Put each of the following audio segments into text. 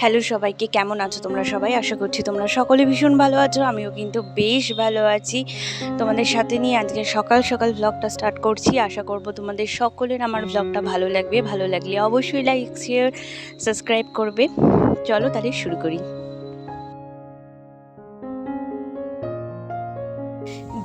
Hello সবাইকে, কেমন আছো তোমরা সবাই? আশা করছি তোমরা সকলে ভীষণ ভালো আছো, আমিও কিন্তু বেশ ভালো আছি। তোমাদের সাথে নিয়ে আজকে সকাল সকাল ব্লগটা স্টার্ট করছি। আশা করব তোমাদের সকলের আমার ব্লগটা ভালো লাগবে। ভালো লাগলে অবশ্যই লাইক শেয়ার সাবস্ক্রাইব করবে। চলো তাহলে শুরু করি।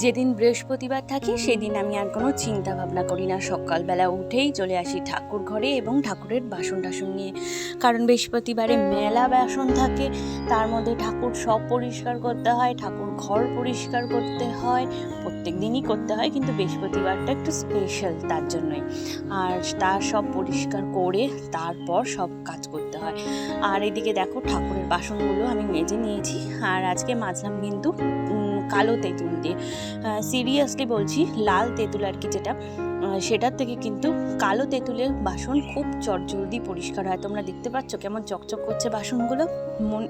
যেদিন বৃহস্পতিবার থাকে, সেদিন আমি আর কোনো চিন্তা ভাবনা করি না। সকালবেলা উঠেই চলে আসি ঠাকুর ঘরে এবং ঠাকুরের বাসন টাসন নিয়ে। কারণ বৃহস্পতিবারে মেলা বাসন থাকে, তার মধ্যে ঠাকুর সব পরিষ্কার করতে হয়, ঠাকুর ঘর পরিষ্কার করতে হয়, প্রত্যেক দিনই করতে হয়, কিন্তু বৃহস্পতিবারটা একটু স্পেশাল তার জন্যই। আর তার সব পরিষ্কার করে তারপর সব কাজ করতে হয়। আর এদিকে দেখো ঠাকুরের বাসনগুলো আমি মেজে নিয়েছি। আর আজকে মাজলাম কিন্তু কালো তেঁতুল দিয়ে। সিরিয়াসলি বলছি, লাল তেঁতুল আর কি যেটা সেটার থেকে কিন্তু কালো তেঁতুলের বাসন খুব চটজলদি পরিষ্কার হয়। তোমরা দেখতে পাচ্ছ কেমন চকচক করছে বাসনগুলো? মন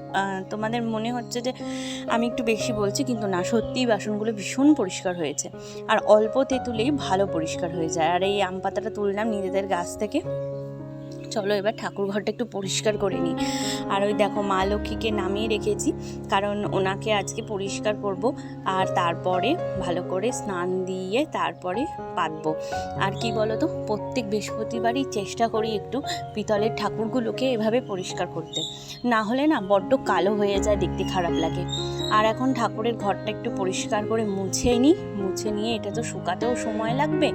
তোমাদের মনে হচ্ছে যে আমি একটু বেশি বলছি, কিন্তু না, সত্যিই বাসনগুলো ভীষণ পরিষ্কার হয়েছে। আর অল্প তেঁতুলেই ভালো পরিষ্কার হয়ে যায়। আর এই আম পাতাটা তুললাম নিজেদের গাছ থেকে। চলো এবার ঠাকুর ঘরটা একটু পরিষ্কার করে নিই। আর ওই দেখো মা লক্ষ্মীকে নামিয়ে রেখেছি, কারণ ওনাকে আজকে পরিষ্কার করব আর তারপরে ভালো করে স্নান দিয়ে তারপরে পাতবো আর কি বলো তো প্রত্যেক বৃহস্পতিবারই চেষ্টা করি একটু পিতলের ঠাকুরগুলোকে এভাবে পরিষ্কার করতে। না হলে না বড্ড কালো হয়ে যায়, দেখতে খারাপ লাগে। আর এখন ঠাকুরের ঘরটা একটু পরিষ্কার করে মুছে নিই মুছে নিয়ে এটা তো শুকাতেও সময় লাগবে।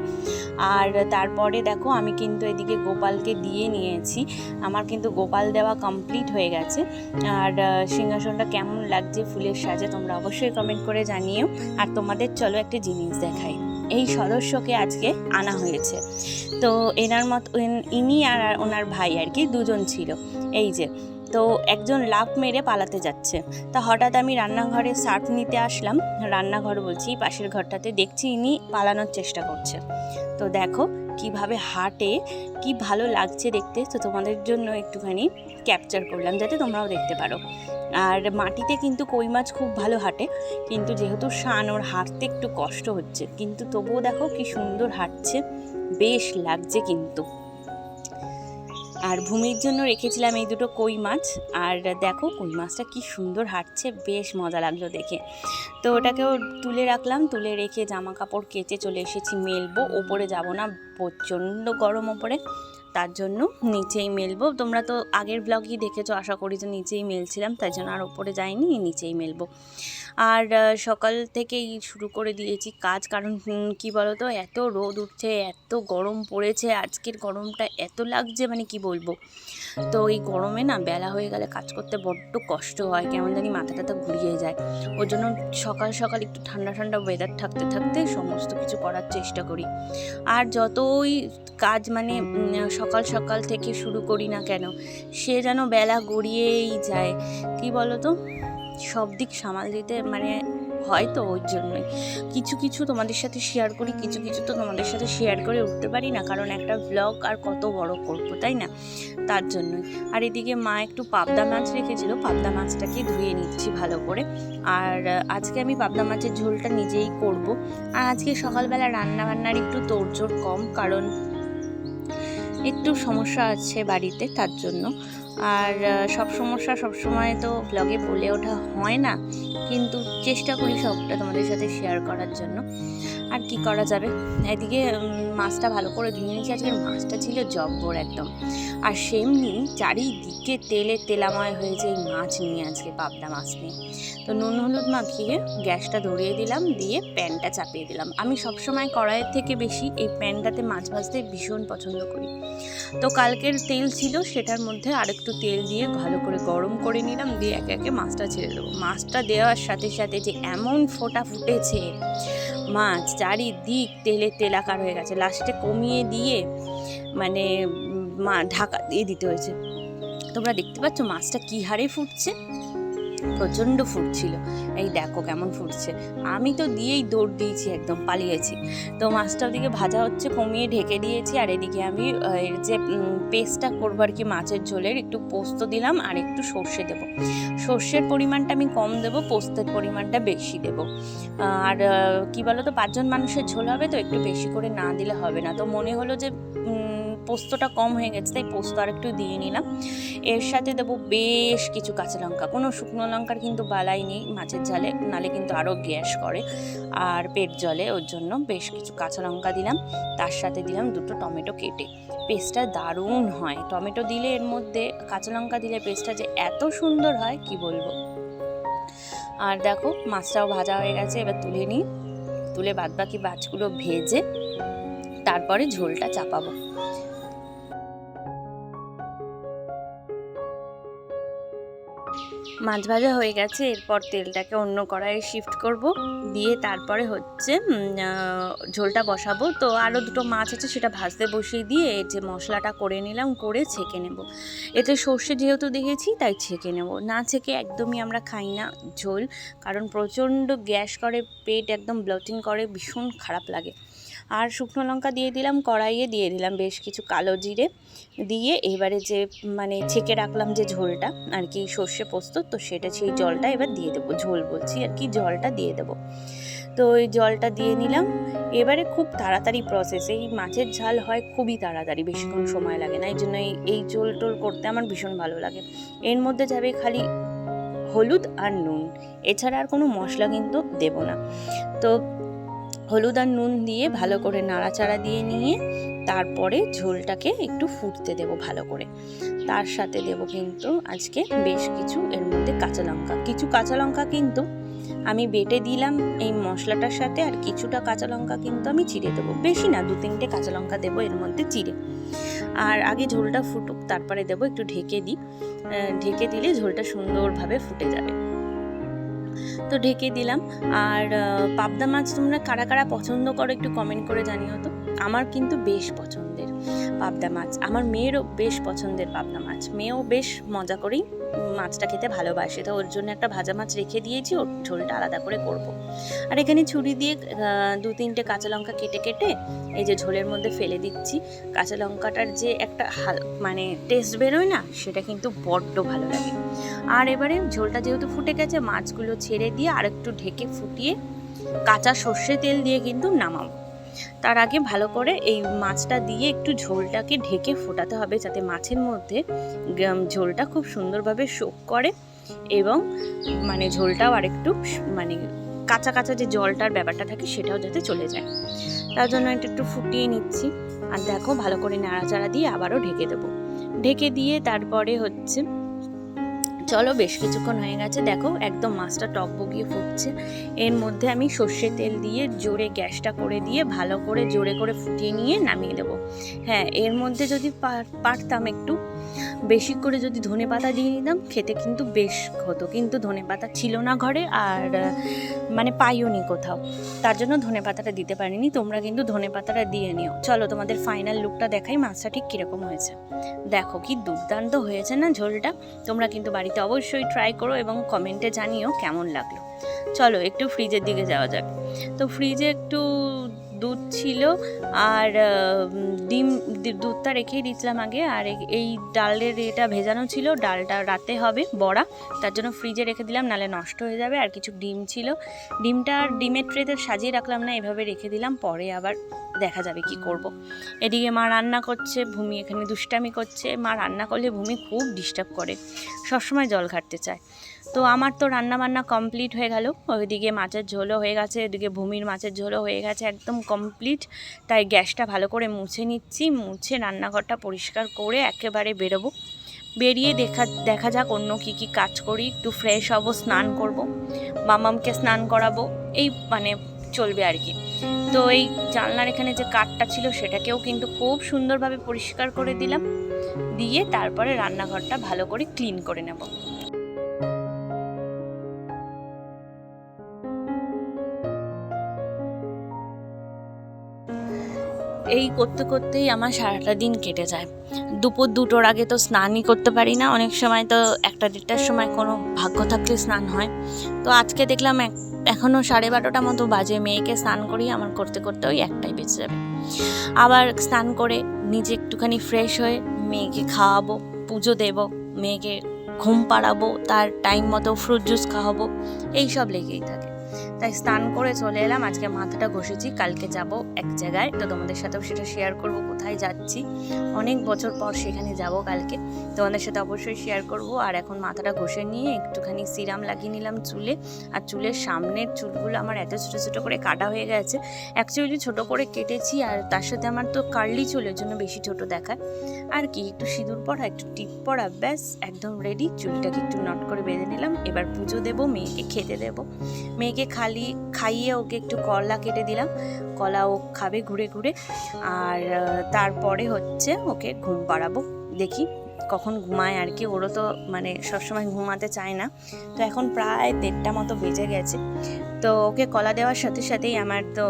আর তারপরে দেখো আমি কিন্তু এদিকে গোপালকে দিয়ে নিয়েছি। আমার কিন্তু গোপাল দেওয়া কমপ্লিট হয়ে গেছে। আর সিংহাসনটা কেমন লাগছে, ফুলের সাজে তোমরা অবশ্যই কমেন্ট করে জানিও। আর তোমাদের চলো একটা জিনিস দেখাই। এই সদস্যকে আজকে আনা হয়েছে। তো এনার মত ইনি আর ওনার ভাই আর কি, দুজন ছিল। এই যে, তো একজন লাফ মেরে পালাতে যাচ্ছে। তা হঠাৎ আমি রান্নাঘরে সার্ফ নিতে আসলাম। রান্নাঘর বলছি, পাশের ঘরটাতে দেখছি ইনি পালানোর চেষ্টা করছে। তো দেখো কীভাবে হাঁটে, কি ভালো লাগছে দেখতে, তো তোমাদের জন্য একটুখানি ক্যাপচার করলাম যাতে তোমরাও দেখতে পারো। আর মাটিতে কিন্তু কই মাছ খুব ভালো হাঁটে, কিন্তু যেহেতু শান, ওর হাঁটতে একটু কষ্ট হচ্ছে, কিন্তু তবুও দেখো কি সুন্দর হাঁটছে, বেশ লাগছে কিন্তু। আর ভূমির জন্য রেখেছিলাম এই দুটো কই মাছ। আর দেখো কই মাছটা কি সুন্দর হাঁটছে, বেশ মজা লাগল দেখে। তো ওটাকেও তুলে রাখলাম, তুলে রেখে জামা কাপড় কেচে চলে এসেছি মেলবো। ওপরে যাব না, প্রচণ্ড গরম ওপরে। তার জন্য নিচেই মেলবো। তোমরা তো আগের ব্লগই দেখেছ, আশা করি যে নিচেই মেলছিলাম, তাই জন্য আর ওপরে যাইনি, নিচেই মেলবো। আর সকাল থেকেই শুরু করে দিয়েছি কাজ। কারণ কি বলতো, এত রোদ উঠছে, এত গরম পড়েছে, আজকের গরমটা এত লাগছে মানে কি বলব? তো এই গরমে না বেলা হয়ে গেলে কাজ করতে বড্ড কষ্ট হয়, কেমন জানি মাথা টাথা ঘুরিয়ে যায়। ওর জন্য সকাল সকাল একটু ঠান্ডা ঠান্ডা ওয়েদার থাকতে থাকতে সমস্ত কিছু করার চেষ্টা করি। আর যতই কাজ মানে সকাল সকাল থেকে শুরু করি না কেন, সে যেন বেলা গড়িয়েই যায়। কি বলো তো সব দিক সামাল দিতে মানে হয় তো ওর জন্যই। কিছু কিছু তোমাদের সাথে শেয়ার করি, কিছু কিছু তো তোমাদের সাথে শেয়ার করে উঠতে পারি না, কারণ একটা ব্লগ আর কত বড় করব, তাই না? তার জন্যই। আর এদিকে মা একটু পাবদা মাছ রেখেছিল, পাবদা মাছটাকে ধুয়ে নিচ্ছি ভালো করে। আর আজকে আমি পাবদা মাছের ঝোলটা নিজেই করব। আর আজকে সকালবেলা রান্না বান্নার একটু তোড়জোড় কম, কারণ একটু সমস্যা আছে বাড়িতে, তার জন্য। আর সব সমস্যা সব সময় তো ব্লগে বলে ওঠা হয় না। কিন্তু চেষ্টা করি সবটা তোমাদের সাথে শেয়ার করার জন্য। আর কি করা যাবে? এদিকে মাছটা ভালো করে ধুয়ে নিয়েছি। আজকের মাছটা ছিল জব্বর একদম। আর সেমনি চারিদিকে তেলে তেলাময় হয়েছে এই মাছ নিয়ে আজকে, পাবদা মাছ নিয়ে। তো নুন, হলুদ মাখিয়ে গ্যাসটা ধরিয়ে দিলাম, দিয়ে প্যানটা চাপিয়ে দিলাম। আমি সবসময় কড়াইয়ের থেকে বেশি এই প্যানটাতে মাছ ভাজতে ভীষণ পছন্দ করি। তো কালকের তেল ছিল সেটার মধ্যে আরেকটু তেল দিয়ে ভালো করে গরম করে নিলাম, দিয়ে একে একে মাছটা ছেড়ে দেবো। মাছটা দেওয়ার সাথে সাথে যে এমন ফোটা ফুটেছে, মাছ চারিদিক তেলে তেলাকার হয়ে গেছে। লাস্টে কমিয়ে দিয়ে মানে মা, ঢাকা দিয়ে দিতে হয়েছে। তোমরা দেখতে পাচ্ছ মাছটা কী হারে ফুটছে? প্রচণ্ড ফুটছিল। এই দেখো কেমন ফুটছে। আমি তো দিয়েই দৌড় দিয়েছি, একদম পালিয়েছি। তো মাছটা ওদিকে ভাজা হচ্ছে, কমিয়ে ঢেকে দিয়েছি, আর এদিকে আমি যে পেস্টটা করব আর কি মাছের ঝোলের, একটু পোস্ত দিলাম আর একটু সর্ষে দেবো। সর্ষের পরিমাণটা আমি কম দেবো, পোস্তের পরিমাণটা বেশি দেবো। আর কি বলো তো পাঁচজন মানুষের ঝোল হবে তো, একটু বেশি করে না দিলে হবে না। তো মনে হলো যে পোস্তটা কম হয়ে গেছে, তাই পোস্ত আর একটু দিয়ে নিলাম। এর সাথে দেবো বেশ কিছু কাঁচা লঙ্কা। কোনো শুকনো লঙ্কার কিন্তু বালাই নেই, মাছের ঝালে, নালে কিন্তু আরও গ্যাস করে। আর পেট জলে ওর জন্য বেশ কিছু কাঁচা লঙ্কা দিলাম। তার সাথে দিলাম দুটো টমেটো কেটে। পেস্টটা দারুণ হয়। টমেটো দিলে এর মধ্যে, কাঁচা লঙ্কা দিলে পেস্টটা যে এত সুন্দর হয়, কি বলব? আর দেখো, মাছটাও ভাজা হয়ে গেছে, এবার তুলে নিই। তুলে বাদবাকি মাছগুলো ভেজে, তারপরে ঝোলটা চাপাবো। মাছ ভাজা হয়ে গেছে, এরপর তেলটাকে অন্য কড়াইয়ে শিফট করব। দিয়ে তারপরে হচ্ছে ঝোলটা বসাবো। তো আরও দুটো মাছ আছে, সেটা ভাজতে বসিয়ে দিয়ে যে মশলাটা করে নিলাম, করে ছেঁকে নেব। এতে সর্ষে যেহেতু দেখেছি, তাই ছেঁকে নেব। না ছেঁকে একদমই আমরা খাই না ঝোল, কারণ প্রচণ্ড গ্যাস করে, পেট একদম ব্লটিং করে, ভীষণ খারাপ লাগে। আর শুকনো লঙ্কা দিয়ে দিলাম, কড়াইয়ে দিয়ে দিলাম বেশ কিছু কালো জিরে। দিয়ে এবারে যে মানে ছেঁকে রাখলাম যে ঝোলটা, আর কি সর্ষে পোস্ত, তো সেটা সেই জলটা এবার দিয়ে দেবো, ঝোল বলছি আর কি, জলটা দিয়ে দেবো। তো ওই জলটা দিয়ে নিলাম। এবারে খুব তাড়াতাড়ি প্রসেস এই মাছের ঝাল হয় খুবই তাড়াতাড়ি, বেশিক্ষণ সময় লাগে না, এই জন্য এই ঝোল টোল করতে আমার ভীষণ ভালো লাগে। এর মধ্যে যাবে খালি হলুদ আর নুন, এছাড়া আর কোনো মশলা কিন্তু দেব না। তো হলুদ আর নুন দিয়ে ভালো করে নাড়াচাড়া দিয়ে নিয়ে তারপরে ঝোলটাকে একটু ফুটতে দেব ভালো করে। তার সাথে দেব কিন্তু আজকে বেশ কিছু এর মধ্যে কাঁচা লঙ্কা। কিছু কাঁচা লঙ্কা কিন্তু আমি বেটে দিলাম এই মশলাটার সাথে আর কিছুটা কাঁচা লঙ্কা কিন্তু আমি চিড়ে দেবো। বেশি না, দু তিনটে কাঁচা লঙ্কা দেবো এর মধ্যে চিড়ে। আর আগে ঝোলটা ফুটুক, তারপরে দেবো একটু ঢেকে দিই। ঢেকে দিলে ঝোলটা সুন্দরভাবে ফুটে যাবে। তো ঢেকে দিলাম। আর পাবদা মাছ তোমরা কারা কারা পছন্দ করো একটু কমেন্ট করে জানিও তো। আমার কিন্তু বেশ পছন্দের পাবদা মাছ। আমার মেয়েরও বেশ পছন্দের পাবদা মাছ। মেয়েও বেশ মজা করেই মাছটা খেতে ভালোবাসে। তো ওর জন্য একটা ভাজা মাছ রেখে দিয়েছি, ওর ঝোলটা আলাদা করে করব। আর এখানে ছুরি দিয়ে দু তিনটে কাঁচা লঙ্কা কেটে কেটে এই যে ঝোলের মধ্যে ফেলে দিচ্ছি। কাঁচা লঙ্কাটার যে একটা হাল মানে টেস্ট বেরোয় না, সেটা কিন্তু বড্ড ভালো লাগে। আর এবারে ঝোলটা যেহেতু ফুটে গেছে, মাছগুলো ছেড়ে দিয়ে আর একটু ঢেকে ফুটিয়ে কাঁচা সর্ষে তেল দিয়ে কিন্তু নামাবো। তার আগে ভালো করে এই মাছটা দিয়ে একটু ঝোলটাকে ঢেকে ফোটাতে হবে যাতে মাছের মধ্যে ঝোলটা খুব সুন্দরভাবে শোক করে এবং মানে ঝোলটাও আরেকটু মানে কাঁচা কাঁচা যে জলটার ব্যাপারটা থাকে সেটাও যাতে চলে যায়। তার জন্য একটু একটু ফুটিয়ে নিচ্ছি আর দেখো ভালো করে নাড়াচাড়া দিয়ে আবারও ঢেকে দেবো। ঢেকে দিয়ে তারপরে হচ্ছে চলো বেশ কিছুক্ষণ হয়ে গেছে। দেখো একদম মাছটা টক বগিয়ে ফুটছে। এর মধ্যে আমি সর্ষে তেল দিয়ে জোরে গ্যাসটা করে দিয়ে ভালো করে জোরে করে ফুটিয়ে নিয়ে নামিয়ে দেবো। হ্যাঁ এর মধ্যে যদি পার- পারতাম একটু। বেশি করে যদি ধনে পাতা দিয়ে নিতাম, খেতে কিন্তু বেশ হতো। কিন্তু ধনে পাতা ছিল না ঘরে আর মানে পাইও নি কোথাও। তার জন্য ধনে পাতাটা দিতে পারিনি। তোমরা কিন্তু ধনে পাতাটা দিয়ে নিও। চলো, তোমাদের ফাইনাল লুকটা দেখাই, মাছটা ঠিক কীরকম হয়েছে। দেখো কি দুর্দান্ত হয়েছে না ঝোলটা। তোমরা কিন্তু বাড়িতে অবশ্যই ট্রাই করো এবং কমেন্টে জানিও কেমন লাগল। চলো, একটু ফ্রিজের দিকে যাওয়া যাক। তো ফ্রিজে একটু দুধ ছিল আর ডিম দুধটা রেখেই দিয়েছিলাম আগে। আর এই ডালের এটা ভেজানো ছিল, ডালটা রাতে হবে বড়া, তার জন্য ফ্রিজে রেখে দিলাম, নালে নষ্ট হয়ে যাবে। আর কিছু ডিম ছিল। ডিমটা ডিমের ট্রেতে সাজিয়ে রাখলাম না, এভাবে রেখে দিলাম, পরে আবার দেখা যাবে কি করব। এদিকে মা রান্না করছে, ভূমি এখানে দুষ্টামি করছে। মা রান্না করলে ভূমি খুব ডিস্টার্ব করে, সবসময় জল ঘাটতে চায়। তো আমার তো রান্না বান্না কমপ্লিট হয়ে গেল। ওইদিকে মাছের ঝোলও হয়ে গেছে, এদিকে ভূমির মাছের ঝোলও হয়ে গেছে একদম কমপ্লিট। তাই গ্যাসটা ভালো করে মুছে নিচ্ছি, মুছে রান্নাঘরটা পরিষ্কার করে একেবারে বেরোবো। বেরিয়ে দেখা দেখা যাক অন্য কী কী কাজ করি, একটু ফ্রেশ হব, স্নান করব। মামামকে স্নান করাবো, এই মানে চলবে আর কি। তো এই জানলার এখানে যে কাঠটা ছিল সেটাকেও কিন্তু খুব সুন্দরভাবে পরিষ্কার করে দিলাম। দিয়ে তারপরে রান্নাঘরটা ভালো করে ক্লিন করে নেব। এই করতে করতেই আমার সারাটা দিন কেটে যায়। দুপুর দুটোর আগে তো স্নানই করতে পারি না, অনেক সময় তো একটা দেড়টার সময় কোনো ভাগ্য থাকলে স্নান হয়। তো আজকে দেখলাম এখনও সাড়ে বারোটা মতো বাজে, মেয়েকে স্নান করি আমার করতে করতে ওই একটাই বেঁচে যাবে। আবার স্নান করে নিজে একটুখানি ফ্রেশ হয়ে মেয়েকে খাওয়াবো, পুজো দেব, মেয়েকে ঘুম পাড়াবো, তার টাইম মতো ফ্রুট জুস খাওয়াবো, এই সব লেগেই থাকে। তাই স্নান করে চলে এলাম। আজকে মাথাটা ঘষেছি, কালকে যাব এক জায়গায়। তো তোমাদের সাথেও সেটা শেয়ার করব কোথায় যাচ্ছি? অনেক বছর পর সেখানে যাব কালকে। তোমাদের সাথে অবশ্যই শেয়ার করব। আর এখন মাথাটা ঘষে নিয়ে একটুখানি সিরাম লাগিয়ে নিলাম চুলে। আর চুলের সামনের চুলগুলো আমার এত ছোটো ছোটো করে কাটা হয়ে গেছে। অ্যাকচুয়ালি ছোট করে কেটেছি আর তার সাথে আমার তো কার্লি চুলের জন্য বেশি ছোট দেখায়। আর কি, একটু সিঁদুর পরা, একটু টিপ পরা, ব্যাস, একদম রেডি চুলটাকে একটু নট করে বেঁধে নিলাম। এবার পুজো দেবো, মেয়েকে খেতে দেবো। মেয়েকে খালি, খাইয়ে ওকে একটু কলা কেটে দিলাম। কলা ও খাবে ঘুরে ঘুরে। আর তারপরে হচ্ছে ওকে ঘুম পাড়াবো দেখি কখন ঘুমায় আর কি, ওরও তো মানে সবসময় ঘুমাতে চায় না। তো এখন প্রায় দেড়টা মতো বেজে গেছে। তো ওকে কলা দেওয়ার সাথে সাথেই আমার তো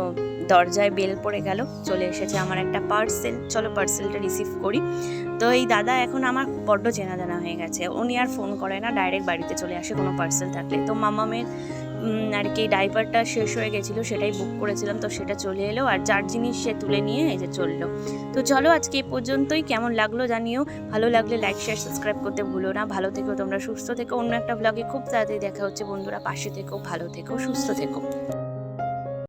দরজায় বেল পড়ে গেল, চলে এসেছে আমার একটা পার্সেল চলো পার্সেলটা রিসিভ করি। তো এই দাদা এখন আমার বড্ড চেনা জানা হয়ে গেছে। উনি আর ফোন করে না ডাইরেক্ট বাড়িতে চলে আসে কোনো পার্সেল থাকলে। তো মামামের আর কি ডাইপারটা শেষ হয়ে গেছিল, সেটাই বুক করেছিলাম, তো সেটা চলে এলো। আর যার জিনিস সে তুলে নিয়ে এই যে চলল। তো চলো আজকে এ পর্যন্তই। কেমন লাগল জানিও। ভালো লাগলে লাইক শেয়ার সাবস্ক্রাইব করতে ভুলো না। ভালো থেকো তোমরা, সুস্থ থেকো। অন্য একটা ব্লগে খুব তাড়াতাড়ি দেখা হচ্ছে বন্ধুরা। পাশে থেকো, ভালো থেকো, সুস্থ থেকো।